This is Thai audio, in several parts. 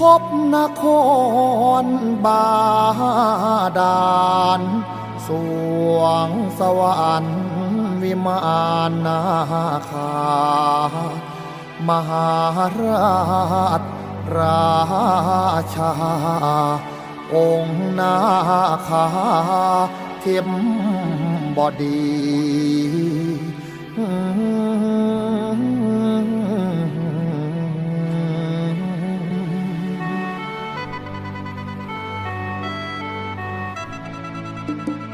พบนครบาดาลสวงสวรรค์วิมานนาคามหาราชราชา องค์นาคาเทียมบอดี อง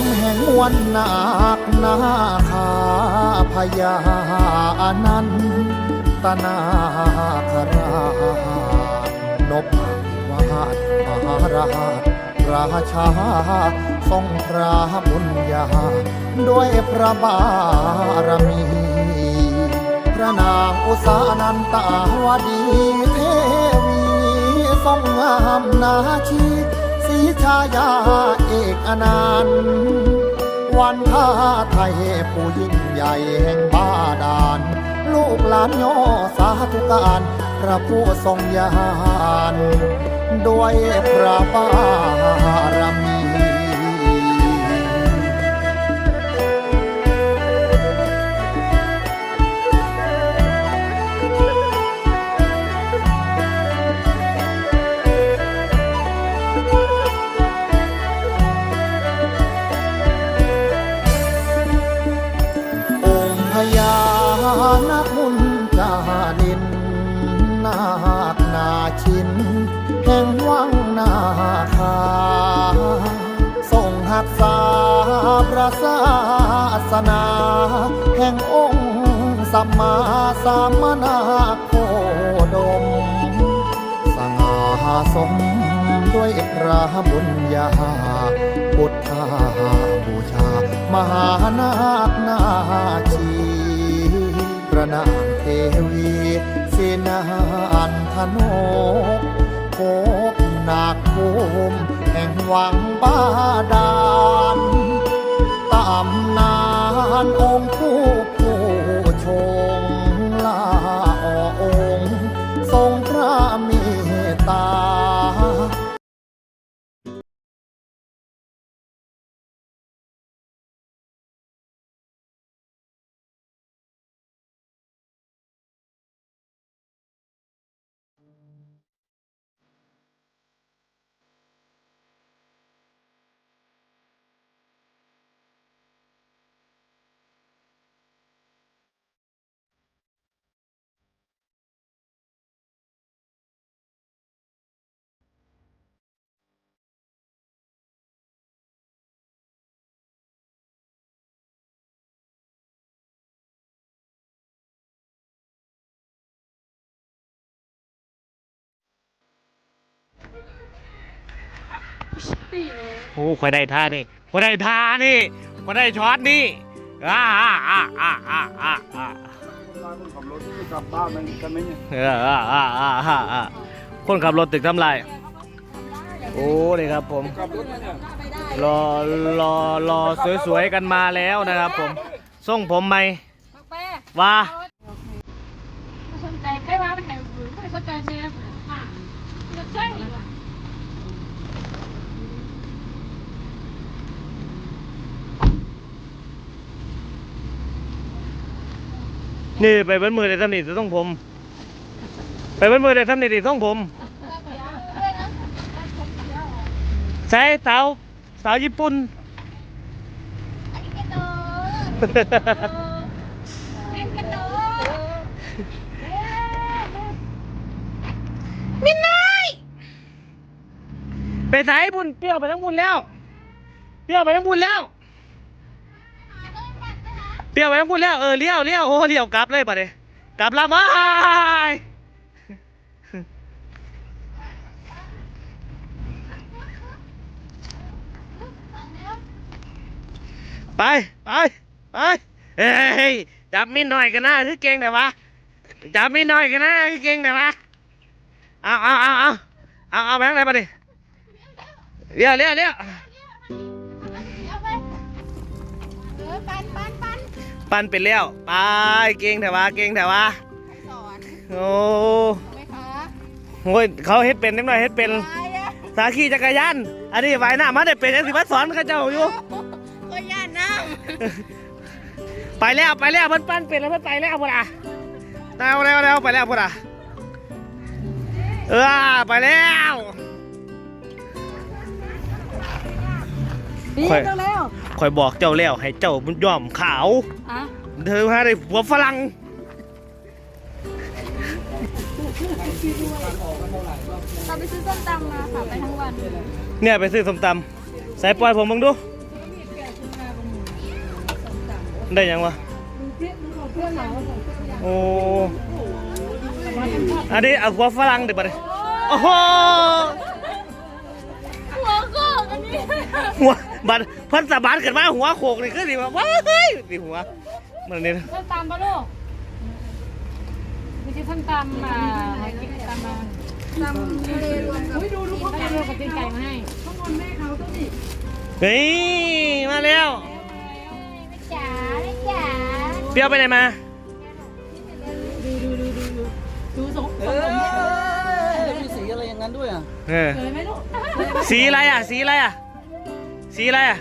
มแห่งมวลนาคนาคาพญาอนันตนาคราชนพวาดมหาราชราชาทรงพระบุญญาด้วยพระบารมี พระนางอุสานันตาวดีเทวีทรงงามนาชี สีชายาเอกอนันต์วันท่าไทยผู้ยิ่งใหญ่แห่งบ้าดาลลูกหลานย่อสาธุการพระผู้ทรงยาน ด้วยพระบารมี ชินแห่งวังนาคาทรงหักษาพระศาสนา แห่งองค์สัมมาสัมมนาโคดม สง่าสมด้วยพระบุญญาพุทธาบูชา มหานาคนาชีพระนางเทวี นาอันธนกโคกนาคภูมิแห่งวังบาดาลตามนานองค์ผู้ โอ้ข่อยได้ท่านี่ข่อยได้ท่านี่ข่อยได้ช็อตนี่อ่าอ่าอ่าอ่าอ่าอ่าอ่าบ้านคนขับรถที่กลับบ้านมันกันไหมเนี่ยเอออ่าอ่าอ่าอ่าอ่าคนขับรถตึกทำลายโอ้นี่ครับผม ขับรถเนี่ยรอรอรอสวยๆกันมาแล้วนะครับผมส่งผมไหมบักแป้ว่าไม่สนใจใครว่ามันไหนไม่สนใจแม่อะจะใช่ นี่ไปเบิ้ลมือได้ทำนี่จะต้องผม ไปเบิ้ลมือได้ทำนี่ดิต้องผมใช่สาวสาวญี่ปุ่นเอ็นกันโดมินน้อยไปไหนบุญเปรี้ยวไปทั้งบุญแล้ว เปรี้ยวไปทั้งบุญแล้ว เปรี้ยวไปทั้งบุญแล้วเออเลี้ยวเลี้ยวโอ้เลี้ยวกลับเลยปะเนี่ยกลับละไม้ไปไปไปเฮ้ยจับมินหน่อยกันนะคือเก่งแต่วะจับมินหน่อยกันนะคือเก่งแต่วะเอาเอาเอาเอาเอาเอาแบงค์ไหนปะดิเลี้ยวเลี้ยวเลี้ยว ปั้นไปแล้วไปเก่งแต่ว่าเก่งแต่ว่าสอนโอ้ไหมคะโหเขาเฮ็ดเป็นนิดหน่อยเฮ็ดเป็นตายอะสาขี่จักรยานอันนี้ไว้หน้ามาได้เป็นยังสิมาสอนเขาเจ้าอยู่ ก็ย่านน้ไปแล้วไปแล้วเพิ่นปั้นเป็นแล้วเพิ่นไปแล้วพุ่นอะเอาแล้วแล้วไปแล้วพุ่นอะเออไปแล้วำดีค่อยจังแล้วค อยบอกเจ้าแล้วให้เจ้าบุญยอมขาวอะเธอพาได้ผัวฝรั่งเราไปซื้อส้มตำมาค่ะไปทั้งวันเนี่ยไปซื้อส้มตำใส่ปล่อยผมมึงดู ได้ยังวะเพื่อนเหรอโอ้อันนี้เอาหัวฝรั่งเดี๋ยวไปโอ้โหหั หัวบัดเพันสะบานขึ้นมาหัวโขกนี่คือสิว่าว้ายสิหัวมันนี่ส้มตำปะลูกไปซื้อส้มตำมาให้กินตำมาตำทะเลรวมกับดูดูทะเลรวมกับตีนไก่มาให้ข้างบนแม่เขาต้องดิเฮ้ยมาแล้วไม่จ๋าไม่จ๋าเปรี้ยวไปไหนมาดูดูดูดูดูดูสงเอ้ยมีสีอะไรอย่างนั้นด้วยอะเออเลยไหมลูกสีอะไรอะสีอะไรอะ สีอะไรอะ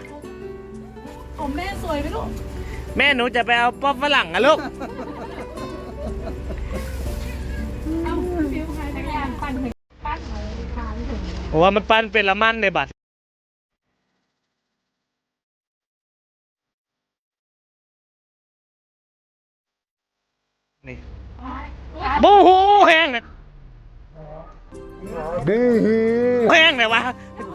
ผมแม่สวยไหมลูกแม่หนูจะไปเอาป๊อปฝรั่งอะลูกเอ้าฟิวใครจักรยานปั่นถึงปั่นเลยทางถึงโอ้ว่ามันปั้นเป็นละมันในบัตรนี่โอ้โหแห้งเนี่ยแห้งเลยวะ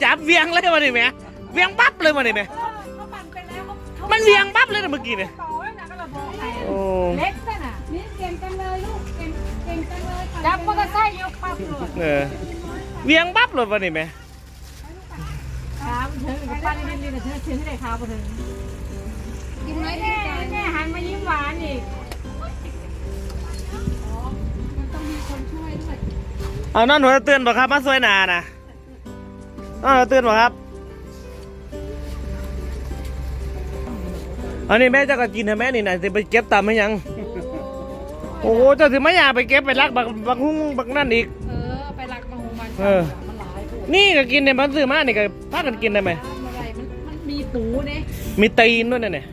จับเวียงเลยมาดิแม่ เวียงปั๊บเลยมาดิแม่ เขาปั่นไปแล้วเขามันเวียงปั๊บเลยนะเมื่อกี้เนี่ย ต่อไว้นะก็ระบอกใครโอ้เล็กซะน่ะนี่เก่งจังเลยลูกเก่งเก่งจังเลยจับมอเตอร์ไซค์ยกปั๊บเลยเออเวียงปั๊บเลยมาดิแม่ขามันถึงกับปั้นนิดนึงแต่เธอเชื่อที่ไหนขาไปถึงกินไหมแม่แม่หันมายิ้มหวานอีกมันต้องมีคนช่วยด้วยเอานั่นหัวเตือนบ่ครับมาสวยหนานะนั่นหัวเตือนบ่ครับ อันนี้แม่เจะก็กินให้แม่นี่นะสิไปเก็บตำให้ยัง โอ้โหเจ้าสิไม่อยากไปเก็บไปรักบักบักหุ้งบักนั่นอีก เออ ไปรักมาหงมันเออ มันหลายตัวนี่ก็กินเนี่ยมันซื้อมานี่ก็พากันกินได้ไหมมันอะไรมันมันมีปูเนี่ยมีตีนด้วยนะเนี่ย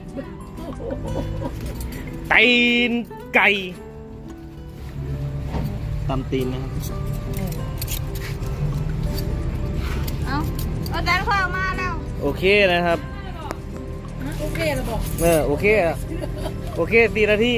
ตีนไก่ตำตีนนะครับเอาเอาแดนข้าวมาแล้ว โอเคนะครับ โอเคเราบอก เออโอเคอะโอเคดีนาที